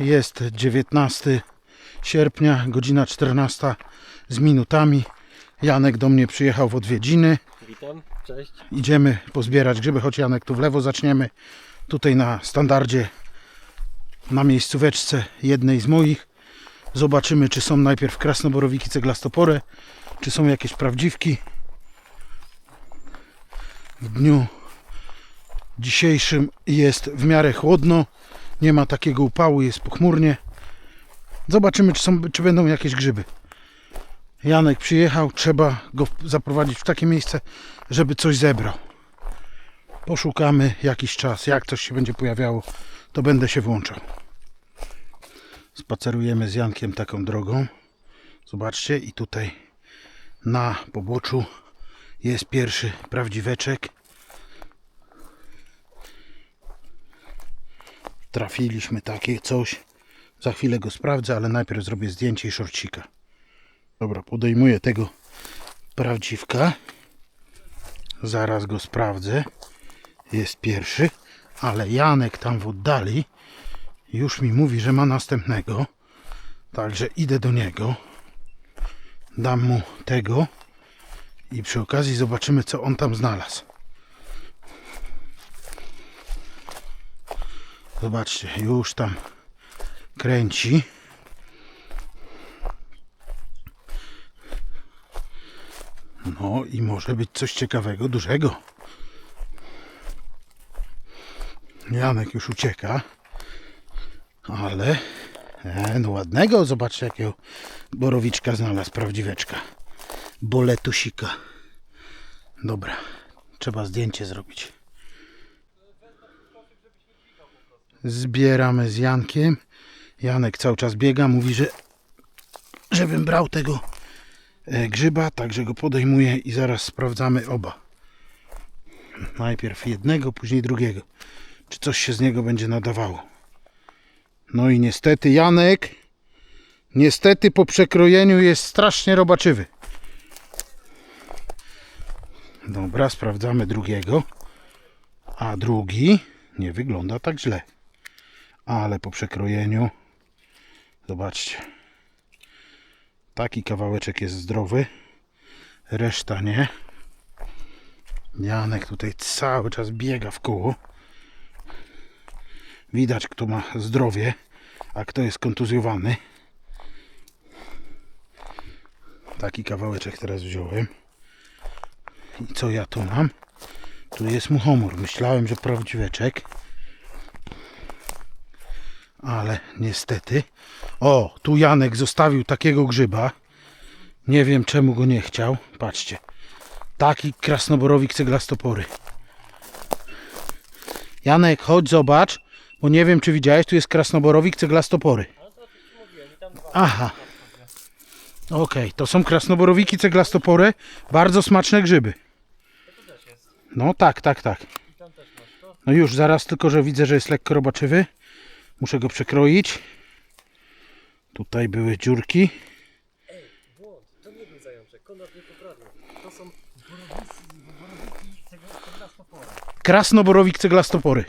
Jest 19 sierpnia, godzina 14 z minutami. Janek do mnie przyjechał w odwiedziny. Witam, cześć. Idziemy pozbierać grzyby, choć Janek tu w lewo zaczniemy. Tutaj na standardzie, na miejscóweczce jednej z moich. Zobaczymy, czy są najpierw krasnoborowiki ceglastopory, czy są jakieś prawdziwki. W dniu dzisiejszym jest w miarę chłodno, nie ma takiego upału, jest pochmurnie. Zobaczymy, czy, są, czy będą jakieś grzyby. Janek przyjechał, trzeba go zaprowadzić w takie miejsce, żeby coś zebrał. Poszukamy jakiś czas. Jak coś się będzie pojawiało, to będę się włączał. Spacerujemy z Jankiem taką drogą. Zobaczcie, i tutaj na poboczu jest pierwszy prawdziweczek. Trafiliśmy takie coś. Za chwilę go sprawdzę, ale najpierw zrobię zdjęcie i szorcika. Dobra, podejmuję tego prawdziwka. Zaraz go sprawdzę. Jest pierwszy, ale Janek tam w oddali już mi mówi, że ma następnego. Także idę do niego. Dam mu tego i przy okazji zobaczymy, co on tam znalazł. Zobaczcie, już tam kręci. No i może być coś ciekawego, dużego. Janek już ucieka. Ale e, no ładnego, zobaczcie jakiego borowiczka znalazł, prawdziweczka. Boletusika. Dobra, trzeba zdjęcie zrobić. Zbieramy z Jankiem. Janek cały czas biega, mówi, że żebym brał tego e, grzyba, także go podejmuję i zaraz sprawdzamy oba. Najpierw jednego, później drugiego. Czy coś się z niego będzie nadawało. No i niestety Janek, niestety po przekrojeniu jest strasznie robaczywy. Dobra, sprawdzamy drugiego. A drugi nie wygląda tak źle. Ale po przekrojeniu, zobaczcie. Taki kawałeczek jest zdrowy, reszta nie. Janek tutaj cały czas biega w koło. Widać, kto ma zdrowie, a kto jest kontuzjowany. Taki kawałeczek teraz wziąłem. I co ja tu mam? Tu jest muchomor. Myślałem, że prawdziweczek. Ale niestety. O, tu Janek zostawił takiego grzyba. Nie wiem czemu go nie chciał. Patrzcie. Taki krasnoborowik ceglastopory. Janek, chodź zobacz, bo nie wiem czy widziałeś, tu jest krasnoborowik ceglastopory. Aha. Okej, to są krasnoborowiki ceglastopory. Bardzo smaczne grzyby. No tak, tak, tak. No już, zaraz tylko, że widzę, że jest lekko robaczywy. Muszę go przekroić. Tutaj były dziurki. Błąd, to nie był zajączek, Konrad nie poprawił. To są borowicy, borowiki ceglastopory. Krasnoborowik ceglastopory.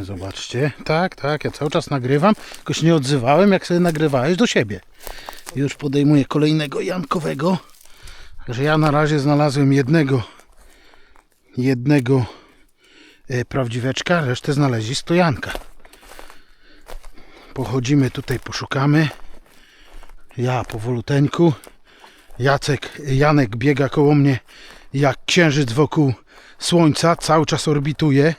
Zobaczcie. Tak, tak, ja cały czas nagrywam. Tylko się nie odzywałem, jak sobie nagrywałeś do siebie. Już podejmuję kolejnego jankowego. Także ja na razie znalazłem jednego jednego e, prawdziweczka, resztę znaleźli stojanka. Pochodzimy tutaj, poszukamy. Ja powoluteńku. Jacek, Janek biega koło mnie jak księżyc wokół słońca, cały czas orbituje.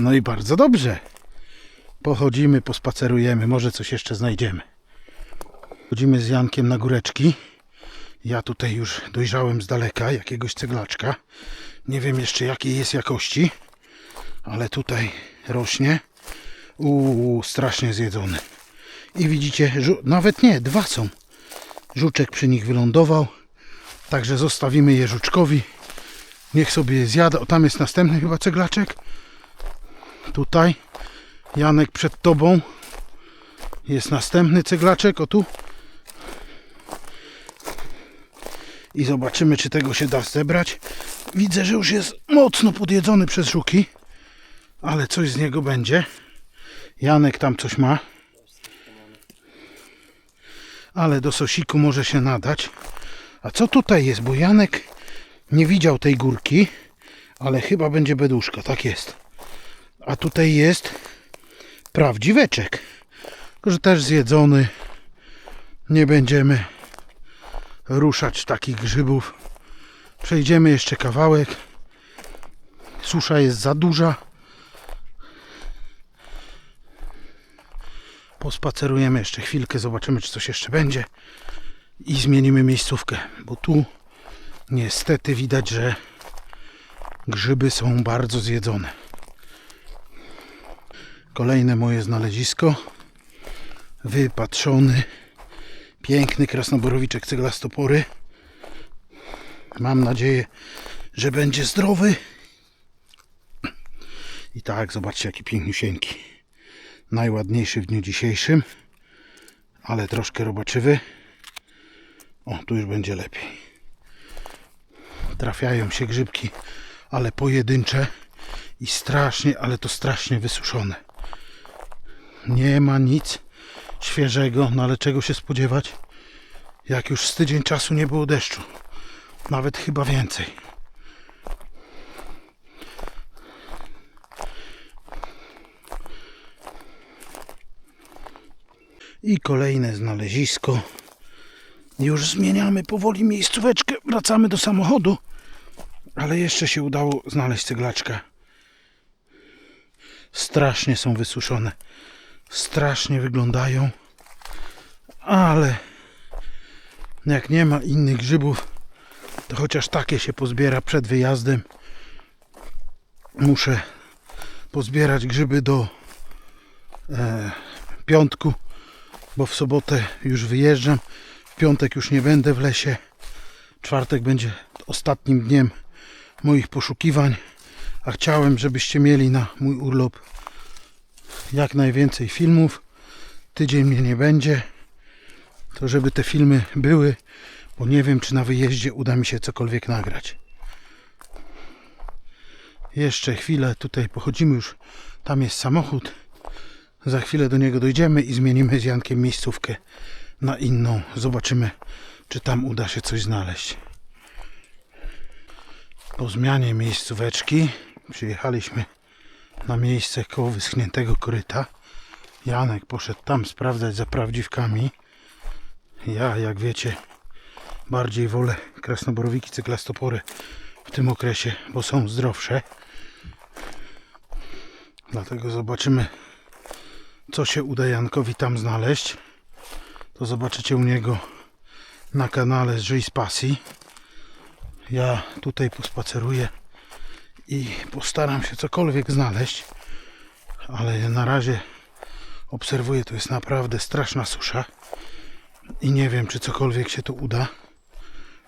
No i bardzo dobrze. Pochodzimy, pospacerujemy, może coś jeszcze znajdziemy. Chodzimy z Jankiem na góreczki. Ja tutaj już dojrzałem z daleka jakiegoś ceglaczka. Nie wiem jeszcze jakiej jest jakości, ale tutaj rośnie. Uuu, strasznie zjedzony. I widzicie, nawet nie, dwa są. Żuczek przy nich wylądował. Także zostawimy je żuczkowi. Niech sobie je zjada. O, tam jest następny chyba ceglaczek. Tutaj. Janek przed tobą. Jest następny ceglaczek, o tu. I zobaczymy, czy tego się da zebrać. Widzę, że już jest mocno podjedzony przez żuki, ale coś z niego będzie. Janek tam coś ma, ale do sosiku może się nadać. A co tutaj jest? Bo Janek nie widział tej górki, ale chyba będzie beduszka, tak jest. A tutaj jest prawdziweczek. Tylko, że też zjedzony. Nie będziemy ruszać takich grzybów. Przejdziemy jeszcze kawałek. Susza jest za duża. Pospacerujemy jeszcze chwilkę, zobaczymy, czy coś jeszcze będzie. I zmienimy miejscówkę, bo tu niestety widać, że grzyby są bardzo zjedzone. Kolejne moje znalezisko. Wypatrzony, piękny krasnoborowiczek ceglastopory. Mam nadzieję, że będzie zdrowy. I tak, zobaczcie jaki piękniusieńki. Najładniejszy w dniu dzisiejszym, ale troszkę robaczywy. O, tu już będzie lepiej. Trafiają się grzybki, ale pojedyncze i strasznie, ale to strasznie wysuszone. Nie ma nic świeżego, no ale czego się spodziewać, jak już z tydzień czasu nie było deszczu. Nawet chyba więcej. I kolejne znalezisko. Już zmieniamy powoli miejscóweczkę. Wracamy do samochodu. Ale jeszcze się udało znaleźć ceglaczka. Strasznie są wysuszone. Strasznie wyglądają. Ale jak nie ma innych grzybów, to chociaż takie się pozbiera przed wyjazdem. Muszę pozbierać grzyby do e, piątku, bo w sobotę już wyjeżdżam. W piątek już nie będę w lesie. Czwartek będzie ostatnim dniem moich poszukiwań, a chciałem, żebyście mieli na mój urlop jak najwięcej filmów. Tydzień mnie nie będzie, to żeby te filmy były, bo nie wiem, czy na wyjeździe uda mi się cokolwiek nagrać. Jeszcze chwilę tutaj pochodzimy już. Tam jest samochód. Za chwilę do niego dojdziemy i zmienimy z Jankiem miejscówkę na inną. Zobaczymy, czy tam uda się coś znaleźć. Po zmianie miejscóweczki przyjechaliśmy na miejsce koło wyschniętego koryta. Janek poszedł tam sprawdzać za prawdziwkami. Ja, jak wiecie, bardziej wolę krasnoborowiki cyklostopory w tym okresie, bo są zdrowsze. Dlatego zobaczymy, co się uda Jankowi tam znaleźć. To zobaczycie u niego na kanale Żyj z Pasji. Ja tutaj pospaceruję i postaram się cokolwiek znaleźć, ale na razie obserwuję, to jest naprawdę straszna susza i nie wiem, czy cokolwiek się tu uda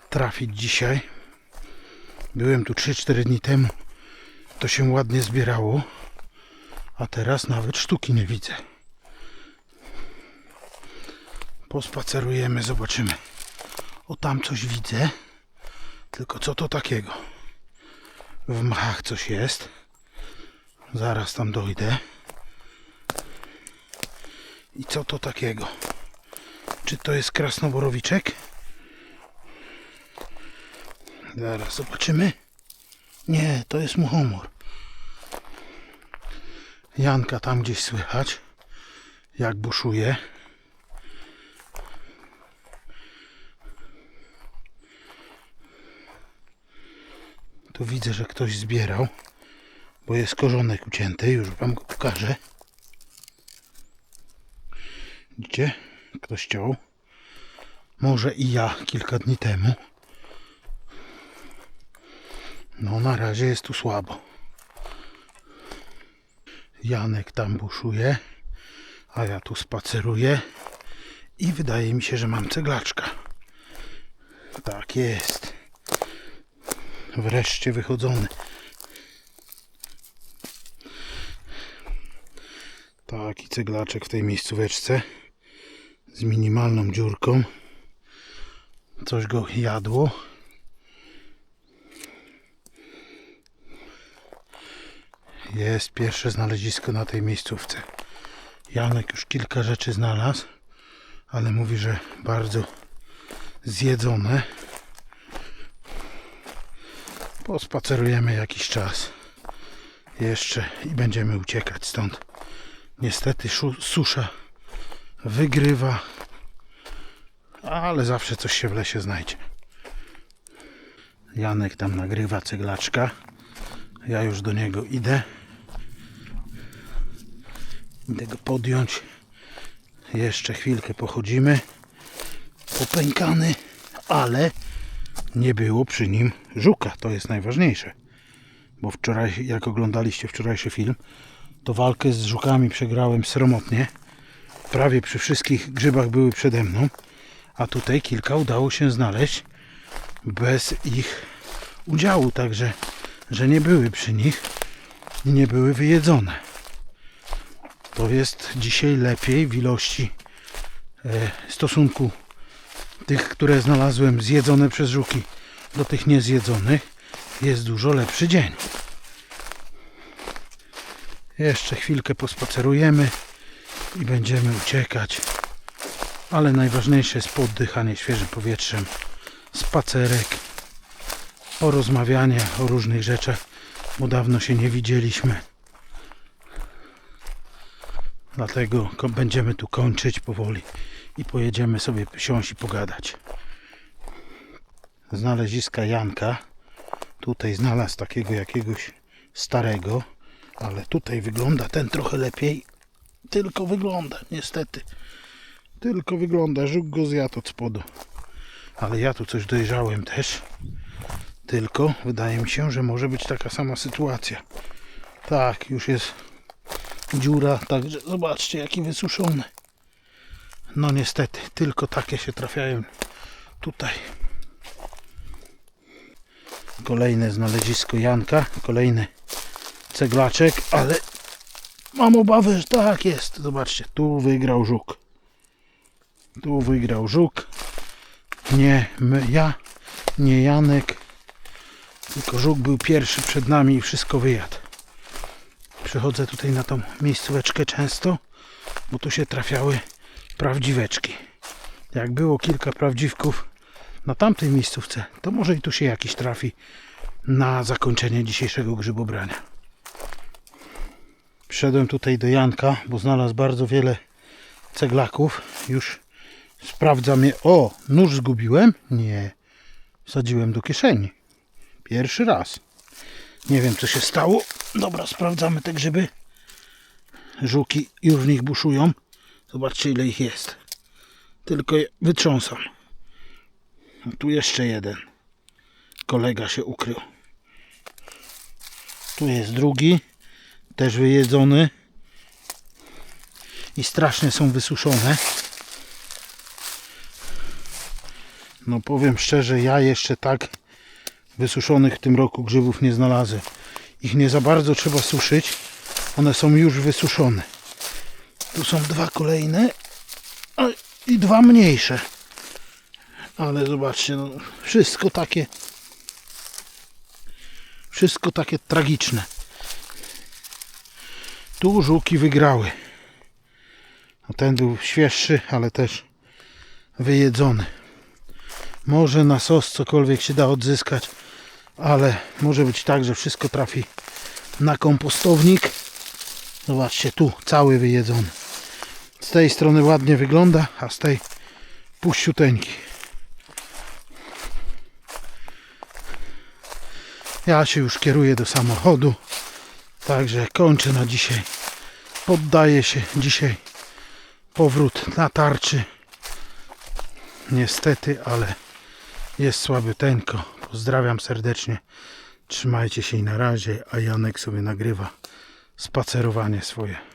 trafić dzisiaj. Byłem tu 3-4 dni temu, to się ładnie zbierało, a teraz nawet sztuki nie widzę. Pospacerujemy, zobaczymy. O, tam coś widzę. Tylko co to takiego? W mchach coś jest. Zaraz tam dojdę. I co to takiego? Czy to jest krasnoborowiczek? Zaraz zobaczymy. Nie, to jest muchomor. Janka tam gdzieś słychać, jak buszuje. Tu widzę, że ktoś zbierał, bo jest korzonek ucięty, już wam go pokażę. Widzicie? Ktoś ciął. Może i ja kilka dni temu. No na razie jest tu słabo. Janek tam buszuje, a ja tu spaceruję i wydaje mi się, że mam ceglaczka. Tak jest. Wreszcie wychodzony. Taki ceglaczek w tej miejscóweczce. z minimalną dziurką. Coś go jadło. Jest pierwsze znalezisko na tej miejscówce. Janek już kilka rzeczy znalazł, ale mówi, że bardzo zjedzone. Pospacerujemy jakiś czas jeszcze i będziemy uciekać stąd. Niestety susza wygrywa, ale zawsze coś się w lesie znajdzie. Janek tam nagrywa ceglaczka. Ja już do niego idę. Idę go podjąć. Jeszcze chwilkę pochodzimy. Popękany, ale nie było przy nim żuka. To jest najważniejsze. Bo wczoraj, jak oglądaliście wczorajszy film, to walkę z żukami przegrałem sromotnie. Prawie przy wszystkich grzybach były przede mną, a tutaj kilka udało się znaleźć bez ich udziału, także że nie były przy nich i nie były wyjedzone. To jest dzisiaj lepiej w ilości e, stosunku tych, które znalazłem zjedzone przez żuki do tych niezjedzonych jest dużo lepszy dzień. Jeszcze chwilkę pospacerujemy i będziemy uciekać. Ale najważniejsze jest poddychanie świeżym powietrzem, spacerek, porozmawianie o różnych rzeczach, bo dawno się nie widzieliśmy. Dlatego będziemy tu kończyć powoli i pojedziemy sobie siąść i pogadać. Znaleziska Janka. Tutaj znalazł takiego jakiegoś starego, ale tutaj wygląda ten trochę lepiej. Tylko wygląda, niestety. Tylko wygląda, żuk go zjadł od spodu. Ale ja tu coś dojrzałem też. Tylko wydaje mi się, że może być taka sama sytuacja. Tak, już jest dziura, także zobaczcie jaki wysuszony. No niestety, tylko takie się trafiają tutaj. Kolejne znalezisko Janka, kolejny ceglaczek, ale mam obawę, że tak jest. Zobaczcie, tu wygrał żuk. Tu wygrał żuk. Nie my, ja, nie Janek, tylko żuk był pierwszy przed nami i wszystko wyjadł. Przychodzę tutaj na tą miejscóweczkę często, bo tu się trafiały prawdziweczki. Jak było kilka prawdziwków na tamtej miejscówce, to może i tu się jakiś trafi na zakończenie dzisiejszego grzybobrania. Wszedłem tutaj do Janka, bo znalazł bardzo wiele ceglaków. Już sprawdzam je. O, nóż zgubiłem? Nie. Wsadziłem do kieszeni. Pierwszy raz. Nie wiem co się stało. Dobra, sprawdzamy te grzyby. Żuki już w nich buszują. Zobaczcie ile ich jest. Tylko je wytrząsam. A tu jeszcze jeden. Kolega się ukrył. Tu jest drugi. Też wyjedzony. I strasznie są wysuszone. No powiem szczerze, ja jeszcze tak wysuszonych w tym roku grzybów nie znalazłem. Ich nie za bardzo trzeba suszyć. One są już wysuszone. Tu są dwa kolejne i dwa mniejsze. Ale zobaczcie, no, wszystko takie wszystko takie tragiczne. Tu żuki wygrały. A ten był świeższy, ale też wyjedzony. Może na sos cokolwiek się da odzyskać, ale może być tak, że wszystko trafi na kompostownik. Zobaczcie, tu cały wyjedzony. Z tej strony ładnie wygląda, a z tej puściuteńki. Ja się już kieruję do samochodu, także kończę na dzisiaj. Poddaję się dzisiaj. Powrót na tarczy. Niestety, ale jest słabiuteńko. Pozdrawiam serdecznie. Trzymajcie się i na razie, a Janek sobie nagrywa spacerowanie swoje.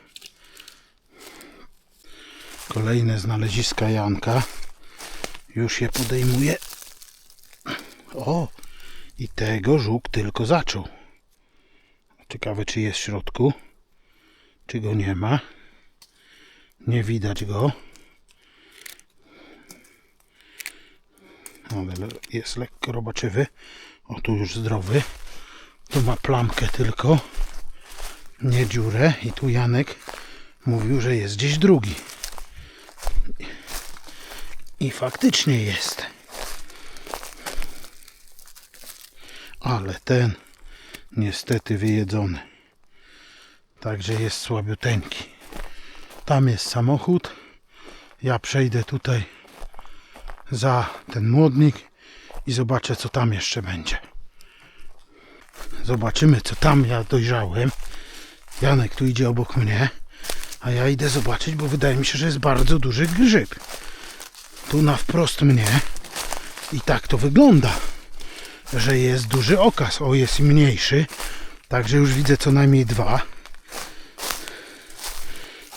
Kolejne znaleziska Janka. Już je podejmuje. O, i tego żuk tylko zaczął. Ciekawe, czy jest w środku, czy go nie ma. Nie widać go. ale jest lekko robaczywy. O, tu już zdrowy. Tu ma plamkę tylko, nie dziurę. I tu Janek mówił, że jest gdzieś drugi. I faktycznie jest. Ale ten niestety wyjedzony. Także jest słabiuteńki. Tam jest samochód. Ja przejdę tutaj za ten młodnik i zobaczę co tam jeszcze będzie. Zobaczymy co tam ja dojrzałem. Janek tu idzie obok mnie, a ja idę zobaczyć, bo wydaje mi się, że jest bardzo duży grzyb. Tu na wprost mnie i tak to wygląda, że jest duży okaz. O, jest mniejszy, także już widzę co najmniej dwa.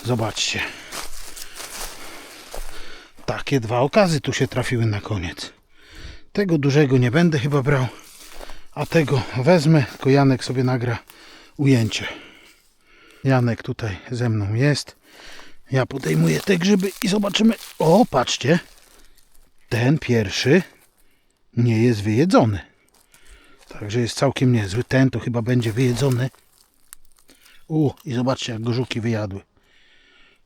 Zobaczcie. Takie dwa okazy tu się trafiły na koniec. Tego dużego nie będę chyba brał, a tego wezmę, tylko Janek sobie nagra ujęcie. Janek tutaj ze mną jest. Ja podejmuję te grzyby i zobaczymy. O, patrzcie. Ten pierwszy nie jest wyjedzony. Także jest całkiem niezły. Ten to chyba będzie wyjedzony. U, i zobaczcie jak go żuki wyjadły.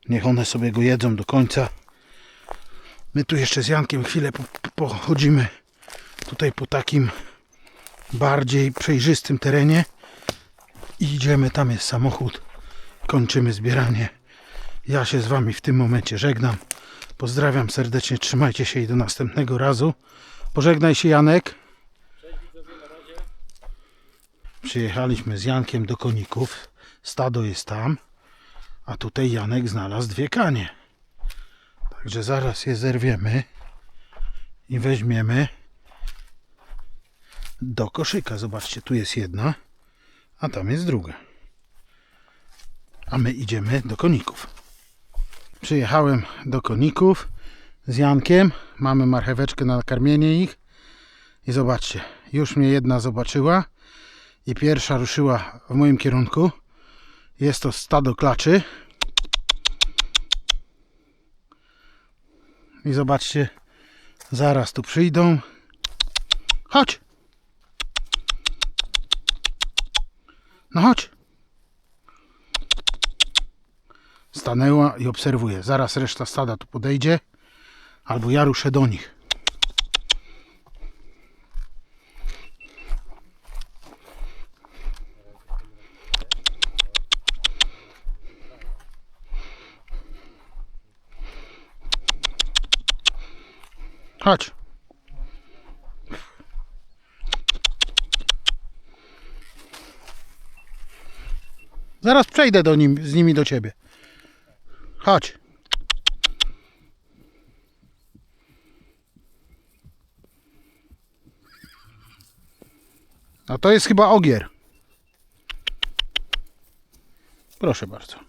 Niech one sobie go jedzą do końca. My tu jeszcze z Jankiem chwilę po- po- pochodzimy tutaj po takim bardziej przejrzystym terenie idziemy, tam jest samochód. Kończymy zbieranie. Ja się z Wami w tym momencie żegnam. Pozdrawiam serdecznie, trzymajcie się i do następnego razu. Pożegnaj się Janek. Przyjechaliśmy z Jankiem do koników. Stado jest tam. A tutaj Janek znalazł dwie kanie. Także zaraz je zerwiemy i weźmiemy do koszyka. Zobaczcie, tu jest jedna, a tam jest druga. A my idziemy do koników. Przyjechałem do koników z Jankiem. Mamy marcheweczkę na karmienie ich. I zobaczcie, już mnie jedna zobaczyła i pierwsza ruszyła w moim kierunku. Jest to stado klaczy. I zobaczcie, zaraz tu przyjdą. Chodź! No chodź! Stanęła i obserwuje. Zaraz reszta stada tu podejdzie, albo ja ruszę do nich. Chodź. Zaraz przejdę do nim, z nimi do ciebie. Chodź. A to jest chyba ogier. Proszę bardzo.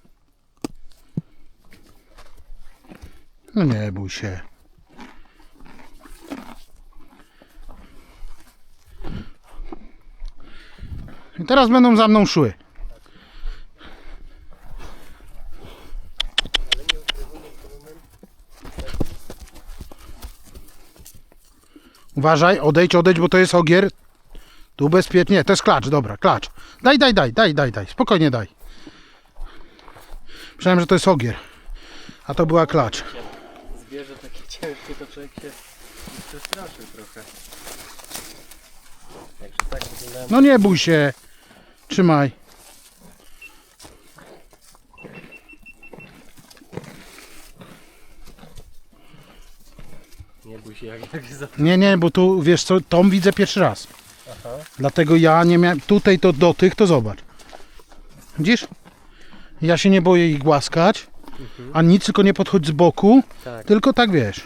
No nie bój się. I teraz będą za mną szły. Uważaj, odejdź, odejdź, bo to jest ogier. Tu bezpiecznie. Nie, to jest klacz, dobra, klacz. Daj, daj, daj, daj, daj, daj. Spokojnie daj. Myślałem, że to jest ogier. A to była klacz. Zwierzę takie ciężkie, to człowiek się przestraszył trochę. Także tak wyglądają. No nie bój się. Trzymaj. Się, jak tak za... Nie, nie, bo tu wiesz co, tą widzę pierwszy raz. Aha. Dlatego ja nie miałem. Tutaj to do tych, to zobacz. Widzisz? Ja się nie boję ich głaskać. A nic, tylko nie podchodź z boku. Tak. Tylko tak wiesz.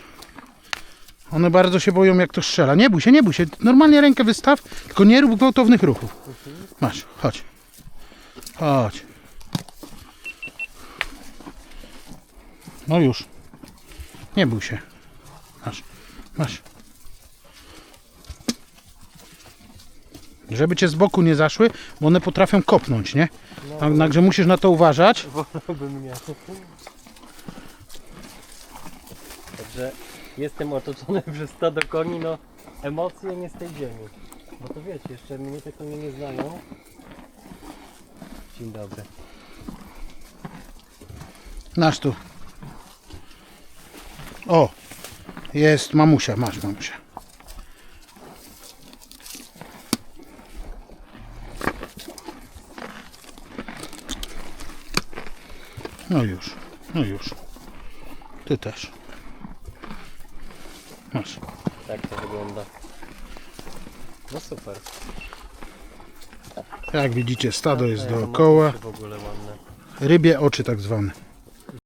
One bardzo się boją, jak to strzela. Nie bój się, nie bój się. Normalnie rękę wystaw, tylko nie rób gwałtownych ruchów. Masz, chodź. Chodź. No już. Nie bój się. Masz. Żeby cię z boku nie zaszły, bo one potrafią kopnąć, nie? Tak, Także musisz na to uważać. Wolałbym miał. Także jestem otoczony przez stado koni, no emocje nie z tej ziemi. Bo to wiecie, jeszcze mnie te konie nie znają. Dzień dobry. Nasz tu. O! Jest mamusia, masz mamusia. No już, no już. Ty też. Masz. Tak to wygląda. No super. Jak widzicie, stado jest Tak, dookoła. Ogóle ładne. Rybie oczy tak zwane.